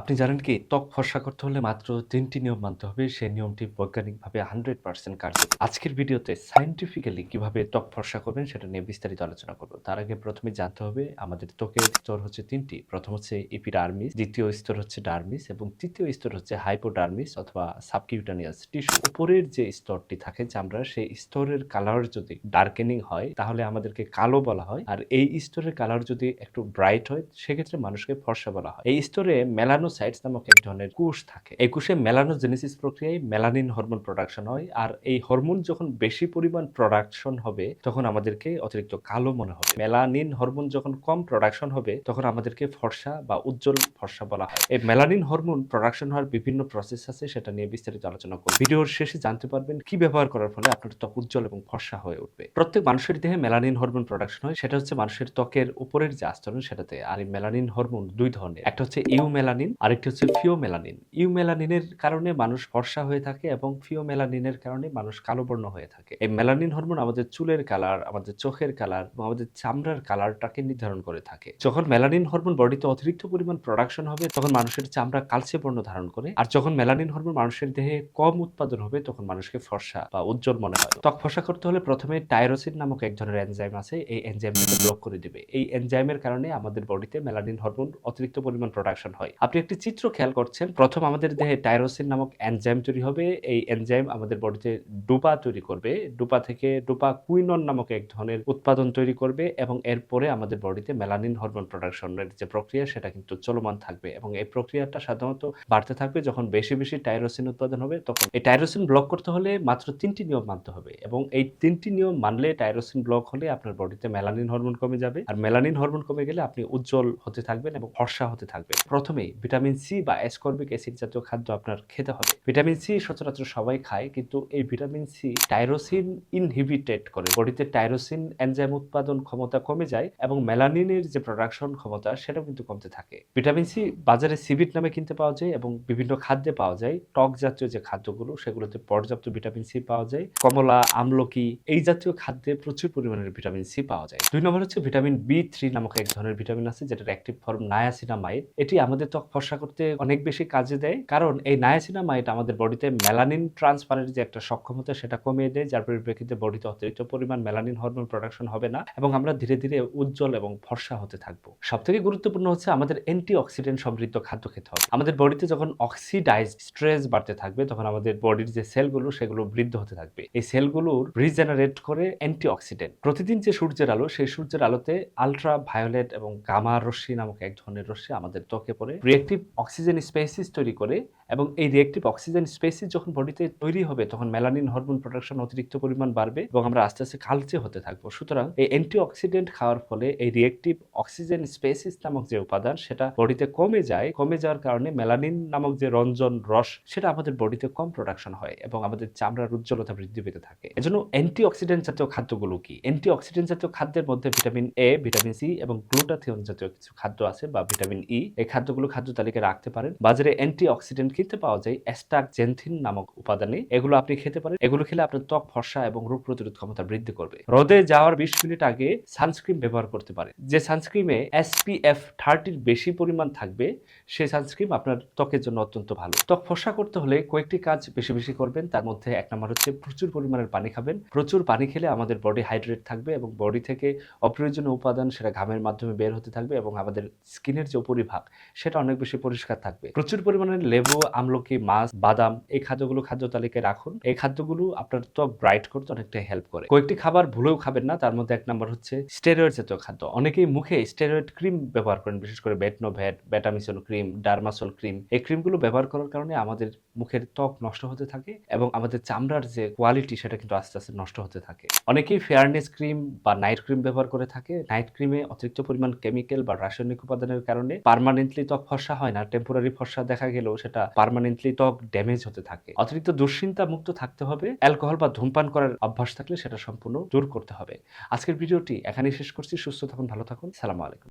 আপনি জানেন কি, ত্বক ফর্সা করতে হলে মাত্র তিনটি নিয়ম মানতে হবে, সেই নিয়মটি বৈজ্ঞানিকভাবে হান্ড্রেড পার্সেন্ট কার্যকর। আজকের ভিডিওতে সাইন্টিফিক্যালি কীভাবে ত্বক ফর্সা করবেন সেটা নিয়ে বিস্তারিত আলোচনা করব। তার আগে প্রথমে জানতে হবে, আমাদের ত্বকের স্তর হচ্ছে তিনটি। প্রথম হচ্ছে ইপিডার্মিস দ্বিতীয় স্তর হচ্ছে ডার্মিস এবং তৃতীয় স্তর হচ্ছে হাইপোডার্মিস অথবা সাবকিউটানিয়াস টিস্যু উপরের যে স্তরটি থাকে চামড়ার সেই স্তরের কালার যদি ডার্কেনিং হয়, তাহলে আমাদেরকে কালো বলা হয়। আর এই স্তরের কালার যদি একটু ব্রাইট হয়, সেক্ষেত্রে মানুষকে ফর্সা বলা হয়। এই স্তরে মেলানোসাইটস নামক এক ধরনের কোষ থাকে। এই কোষে মেলানোজেনেসিস প্রক্রিয়ায় মেলানিন হরমোন প্রোডাকশন হয় আর এই হরমোন যখন বেশি পরিমাণ প্রোডাকশন হবে, তখন আমাদেরকে অতিরিক্ত কালো মনে হবে। মেলানিন হরমোন যখন কম প্রোডাকশন হবে, তখন আমাদেরকে ফর্সা বা উজ্জ্বল ফর্সা বলা হয়। এই মেলানিন হরমোন প্রোডাকশন হওয়ার বিভিন্ন প্রসেস আছে, সেটা নিয়ে বিস্তারিত আলোচনা করব। ভিডিওর শেষে জানতে পারবেন কি ব্যবহার করার ফলে আপনার ত্বক উজ্জ্বল এবং ফর্সা হয়ে উঠবে। প্রত্যেক মানুষের দেহে মেলানিন হরমোন প্রোডাকশন হয়, সেটা হচ্ছে মানুষের ত্বকের উপরের যে আস্তরণ সেটাতে। আর এই মেলানিন হরমোন দুই ধরনের। একটা হচ্ছে ইউমেলানিন আরেকটি হচ্ছে ফিওমেলানিন। ইউমেলানিনের কারণে মানুষ ফর্সা হয়ে থাকে এবং ফিওমেলানিনের কারণে মানুষ কালো বর্ণ হয়ে থাকে। এই মেলানিন হরমোন আমাদের চুলের কালার, আমাদের চোখের কালার এবং আমাদের চামড়ার কালারটাকে নির্ধারণ করে থাকে। যখন মেলানিন হরমোন বডিতে অতিরিক্ত পরিমাণ প্রোডাকশন হবে, তখন মানুষের চামড়া কালচে বর্ণ ধারণ করে। আর যখন মেলানিন হরমোন মানুষের দেহে কম উৎপাদন হবে, তখন মানুষকে ফর্সা বা উজ্জ্বল মনে হয়। ত্বক ফর্সা করতে হলে প্রথমে টাইরোসিন নামক এক ধরনের এনজাইম আছে। এই এনজাইমটাকে ব্লক করে দিবে। এই এনজাইমের কারণে আমাদের বডিতে মেলানিন হরমোন অতিরিক্ত পরিমাণ প্রোডাকশন হয়। আপনি একটি চিত্র খেয়াল করছেন। প্রথম আমাদের দেহে টাইরোসিন নামক এনজাইম তৈরি হবে। এই এনজাইম আমাদের বডিতে ডোপা তৈরি করবে। ডোপা থেকে ডোপা কুইনন নামক এক ধরনের উৎপাদন তৈরি করবে এবং এরপরে আমাদের বডিতে মেলানিন হরমোন প্রোডাকশনের যে প্রক্রিয়া, সেটা কিন্তু চলমান থাকবে এবং এই প্রক্রিয়াটা সাধারণত বাড়তে থাকবে যখন বেশি বেশি টাইরোসিন উৎপাদন হবে, তখন এই টাইরোসিন ব্লক করতে হলে মাত্র তিনটি নিয়ম মানতে হবে এবং এই তিনটি নিয়ম মানলে টাইরোসিন ব্লক হলে আপনার বডিতে মেলানিন হরমোন কমে যাবে। আর মেলানিন হরমোন কমে গেলে আপনি উজ্জ্বল হতে থাকবেন এবং ফর্সা হতে থাকবে প্রথমেই ভিটামিন সি বা অ্যাসকর্বিক অ্যাসিড জাতীয় খাদ্য আপনার খেতে হবে। ভিটামিন সি সচরাচর সবাই খায়, কিন্তু এই ভিটামিন সি টাইরোসিন ইনহিবিটেড করে। বডিতে টাইরোসিন এনজাইম উৎপাদন ক্ষমতা কমে যায় এবং মেলানিনের যে প্রোডাকশন ক্ষমতা, সেটাও কিন্তু কমতে থাকে। ভিটামিন সি বাজারে সিবিট নামে কিনতে পাওয়া যায় এবং বিভিন্ন খাদ্যে পাওয়া যায়। টক জাতীয় যে খাদ্যগুলো, সেগুলোতে পর্যাপ্ত ভিটামিন সি পাওয়া যায়। কমলা, আমলকি, এই জাতীয় খাদ্যে প্রচুর পরিমাণের ভিটামিন সি পাওয়া যায়। দুই নম্বর হচ্ছে ভিটামিন বি থ্রি নামক এক ধরনের ভিটামিন আছে, যেটার অ্যাক্টিভ ফর্ম নায়াসিনামাইড এটি আমাদের ত্বক ফর্সা করতে অনেক বেশি কাজে দেয়। কারণ এই নায়াসিনামাইড আমাদের বডিতে মেলানিন ট্রান্সফারের যে একটা সক্ষমতা সেটা কমিয়ে দেয়, যার পরিপ্রেক্ষিতে বডিতে অতিরিক্ত পরিমাণ মেলানিন হরমোন প্রোডাকশন হবে না এবং আমরা ধীরে ধীরে উজ্জ্বল এবং ফর্সা হতে থাকব। সব থেকে গুরুত্বপূর্ণ হচ্ছে আমাদের অ্যান্টি অক্সিডেন্ট সমৃদ্ধ খাদ্য খেতে হবে। আমাদের বডিতে যখন অক্সিডাইজ স্ট্রেস বাড়তে থাকবে, তখন আমাদের বডির যে সেলগুলো সেগুলো বৃদ্ধ হতে থাকবে। এই সেলগুলোর রিজেনারেট করে অ্যান্টি অক্সিডেন্ট প্রতিদিন যে সূর্যের আলো, সেই সূর্যের আলোতে আলট্রা ভায়োলেট এবং গামা রশ্মি নামক এক ধরনের রশ্মি আমাদের ত্বকে পড়ে। রিয়েক্টিভ অক্সিজেন স্পেসিস তৈরি করে এবং এই রিয়েক্টিভ অক্সিজেন স্পেসিস যখন বডিতে তৈরি হবে, তখন মেলানিন হরমোন প্রোডাকশন অতিরিক্ত পরিমাণ বাড়বে এবং আমরা আস্তে আস্তে কালচে হতে থাকব। সুতরাং এই অ্যান্টি অক্সিডেন্ট খাওয়ার ফলে এই রিয়েক্টিভ অক্সিজেন স্পেসিস নামক যে উপাদান, সেটা বডিতে কমে যায়। কমে যাওয়ার কারণে মেলানিন নামক যে রঞ্জন রস, সেটা আমাদের বডিতে কম প্রোডাকশন হয় এবং আমাদের চামড়ার উজ্জ্বলতা বৃদ্ধি পেতে থাকে। এজন্য অ্যান্টি অক্সিডেন্ট জাতীয় খাদ্যগুলো কি? অ্যান্টি অক্সিডেন্ট জাতীয় খাদ্যের মধ্যে ভিটামিন এ ভিটামিন সি এবং গ্লুটাথিয়ন জাতীয় কিছু খাদ্য আছে বা ভিটামিন ই এই খাদ্যগুলো খাদ্য তালিকায় রাখতে পারেন। বাজারে অ্যান্টি অক্সিডেন্ট কিনতে পাওয়া যায় অ্যাস্টাক জেনথিন নামক উপাদানে। এগুলো আপনি খেতে পারেন। এগুলো খেলে আপনার ত্বক, ফর্সা এবং রোগ প্রতিরোধ ক্ষমতা বৃদ্ধি করবে। রোদে যাওয়ার বিশ মিনিট আগে সানস্ক্রিন ব্যবহার করতে পারেন। যে সানস্ক্রিমে এসপিএফ থার্টির বেশি পরিমাণ থাকবে সেই সানস্ক্রিন আপনার ত্বকের জন্য অত্যন্ত ভালো। ত্বক ফর্সা করতে হলে কয়েকটি কাজ বেশি বেশি করবেন। তার মধ্যে এক নম্বর হচ্ছে প্রচুর পরিমাণের পানি খাবেন। প্রচুর পানি খেলে আমাদের বডি হাইড্রেট থাকবে এবং বডি থেকে অপ্রয়োজনীয় উপাদান সেটা ঘামের মাধ্যমে বের হতে থাকবে এবং আমাদের স্কিনের যে উপরিভাগ, সেটা অনেক বেশি পরিষ্কার থাকবে। প্রচুর পরিমাণে লেবু আমলকি, মাছ, বাদাম, এই খাদ্যগুলো খাদ্য তালিকায় রাখুন। এই খাদ্যগুলো আপনার ত্বক ব্রাইট করতে অনেকটা হেল্প করে। কয়েকটি খাবার ভুলেও খাবেন না, তার মধ্যে এক নম্বর হচ্ছে স্টেরয়েড জাতীয় খাদ্য। অনেকেই মুখে স্টেরয়েড ক্রিম ব্যবহার করেন, বিশেষ করে বেটনোভ্যাট ব্যাটামিসন ক্রিম ডার্মাসল ক্রিম এই ক্রিমগুলো ব্যবহার করার কারণে আমাদের মুখের ত্বক নষ্ট হতে থাকে এবং আমাদের চামড়ার যে কোয়ালিটি সেটা কিন্তু আস্তে আস্তে নষ্ট হতে থাকে। অনেকেই ফেয়ারনেস ক্রিম বা নাইট ক্রিম ব্যবহার করে থাকে। নাইট ক্রিমে অতিরিক্ত পরিমাণ কেমিক্যাল বা রাসায়নিক উপাদানের কারণে পার্মানেন্টলি ত্বক ফর্সা হয় না। টেম্পোরারি ফর্সা দেখা গেলেও সেটা পার্মানেন্টলি ত্বক ড্যামেজ হতে থাকে। অতিরিক্ত দুশ্চিন্তা মুক্ত থাকতে হবে। অ্যালকোহল বা ধূমপান করার অভ্যাস থাকলে সেটা সম্পূর্ণ দূর করতে হবে। আজকের ভিডিওটি এখানেই শেষ করছি। সুস্থ থাকুন, ভালো থাকুন। সালাম আলাইকুম।